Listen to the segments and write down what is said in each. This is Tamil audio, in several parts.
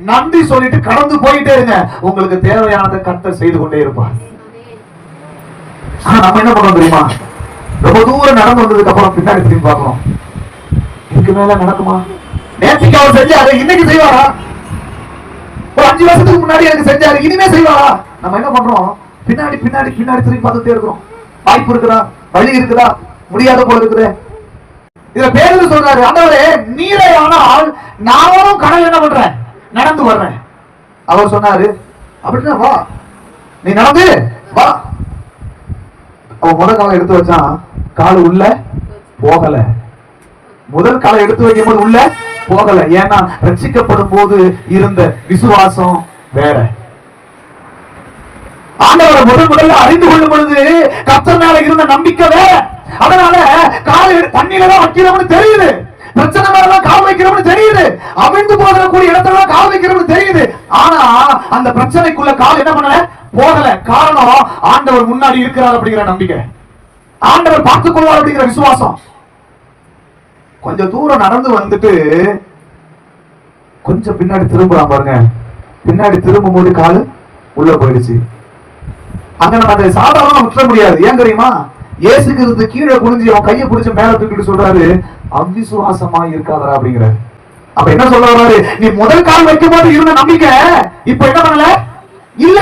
நன்றி சொல்லிட்டு கடந்து போயிட்டே இருங்க. உங்களுக்கு தேவையானதை கர்த்தர் செய்து கொண்டே இருப்பார். ஆனா நம்ம என்ன பண்ணோம் தெரியுமா? ரொம்ப தூரம் நடந்து வந்ததுக்கு அப்புறம் பின்னாடி திரும்பி பார்க்கணும். இதுக்கு மேல நடக்குமா? நேற்றுக்கு அவர் அதை இன்னைக்கு செய்வாரா? ஒரு அஞ்சு வருஷத்துக்கு முன்னாடி எனக்கு செஞ்சாரு இனிமே செய்வாரா? நம்ம என்ன பண்றோம்? பின்னாடி பின்னாடி பின்னாடி திரும்பி பார்த்துட்டே இருக்கிறோம். வாய்ப்பு இருக்குதா? வழி இருக்குதா? முடியாத போல இருக்குது. இதுல பேருந்து சொல்றாரு ஆண்டவரே நீரே ஆனால் நானும் கடல் என்ன பண்றேன்? நடந்து வர்றேன். அவர் சொன்னாரு அப்படின்னா வா. நீ நடந்து வா. அவன் முதல் காலம் எடுத்து வச்சான். கால் உள்ள போகல. முதல் காலம் எடுத்து வைக்கும் போது உள்ள போகல. ஏன்னா ரட்சிக்கப்படும் போது இருந்த விசுவாசம் வேற. ஆண்டவரை முதல் முதல்ல அறிந்து கொள்ளும் பொழுது கத்தர் மேல இருந்த நம்பிக்கை வேற. அதனால காலை தண்ணியில தான் வைக்கிறோம்னு தெரியுது. பிரச்சனை மேலாம் கால் வைக்கிறோம்னு தெரியுது. அவிழ்ந்து போகக்கூடிய இடத்துல கால் வைக்கிறோம்னு தெரியுது. ஆனா அந்த பிரச்சனைக்குள்ள கால் என்ன பண்ணல? போகல. காரணம் ஆண்டவர் முன்னாடி இருக்கிறார் அப்படிங்கிற நம்பிக்கை. ஆண்டவர் பார்த்துக் கொள்வார் அப்படிங்கிற விசுவாசம். கொஞ்சம் தூரம் நடந்து வந்துட்டு கொஞ்சம் பின்னாடி திரும்பலாம் பாருங்க. பின்னாடி திரும்பும் போது காலு உள்ள போயிடுச்சு. அங்க நம்ம அதை சாதாரணமா விட்டுற முடியாது. ஏன் தெரியுமா? இயேசுக்கு இருந்து கீழே குனிஞ்சு அவன் கையை பிடிச்சு மேல தூக்கிட்டு சொல்றாரு அவிசுவாசமா இருக்காதரா அப்படிங்கிற. அப்ப என்ன சொல்ல வர்றாரு? நீ முதல் கால் வைக்கும் போது இருந்த நம்பிக்கை இப்ப என்ன பண்ணல? இல்ல.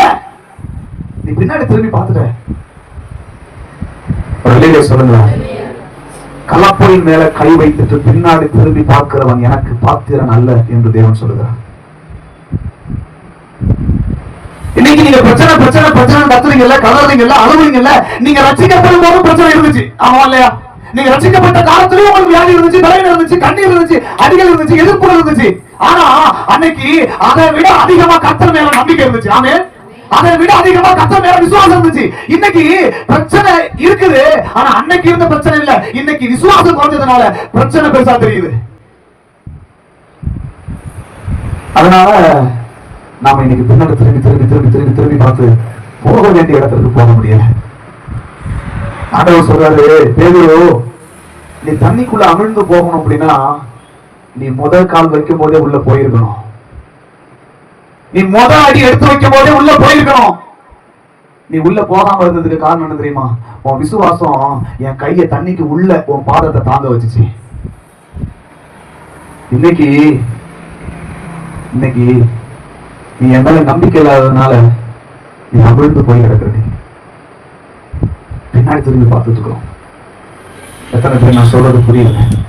நீ பின்னாடி திரும்பி பார்த்துட்ட. சொல்லுங்க. கலப்பையின் மேல கை வைத்துட்டு பின்னாடி திரும்பி பார்க்கிறவன் எனக்கு பாத்திரன் அல்ல என்று தேவன் சொல்லுகிறான் இன்னைக்கு நீங்க பிரச்சனை பிரச்சனை பிரச்சனை கத்துறீங்கல்ல கலறீங்கல்ல இல்ல நீங்க ரசிக்கப்படும் போதும் பிரச்சனை இருந்துச்சு. ஆமா இல்லையா? நீங்க ரசிக்கப்பட்ட காலத்திலேயே உங்களுக்கு வியாதி இருந்துச்சு பலவீனம் இருந்துச்சு கண்ணீர் இருந்துச்சு அடிகள் இருந்துச்சு எதிர்ப்பு இருந்துச்சு. ஆனா அன்னைக்கு அதை விட அதிகமா கத்தர் மேல நம்பிக்கை இருந்துச்சு. ஆமே அதை விட அதிகமா கத்தர் மேல விசுவாசம் இருந்துச்சு. இன்னைக்கு பிரச்சனை இருக்குது. ஆனா அன்னைக்கு இருந்த பிரச்சனை இல்ல. இன்னைக்கு விசுவாசம் குறைஞ்சதுனால பிரச்சனை பெருசா தெரியுது. அதனால நாம இன்னைக்கு பின்னாடி திரும்பி திரும்பி திரும்பி திரும்பி திரும்பி பார்த்து போக வேண்டிய இடத்துக்கு போக முடியல. ஆண்டவர் சொல்றாரு பேதுரு நீ தண்ணிக்குள்ள அமிழ்ந்து போகணும் அப்படின்னா நீ முதல் கால் வைக்கும் போதே உள்ள போயிருக்கணும். நீ முத அடி எடுத்து வைக்கும் போதே உள்ள போயிருக்கணும். நீ உள்ள போகாம இருந்ததுக்கு காரணம் என்ன தெரியுமா? உன் விசுவாசம் என் கையை தண்ணிக்கு உள்ள உன் பாதத்தை தாங்க வச்சுச்சு. இன்னைக்கு இன்னைக்கு நீ என் மேல நம்பிக்கை இல்லாததுனால நீ அமிழ்ந்து போய் கிடக்குற திரும்பி பார்த்துட்டு இருக்கிறோம் எத்தனை பேர் நான் சொல்றது புரியல.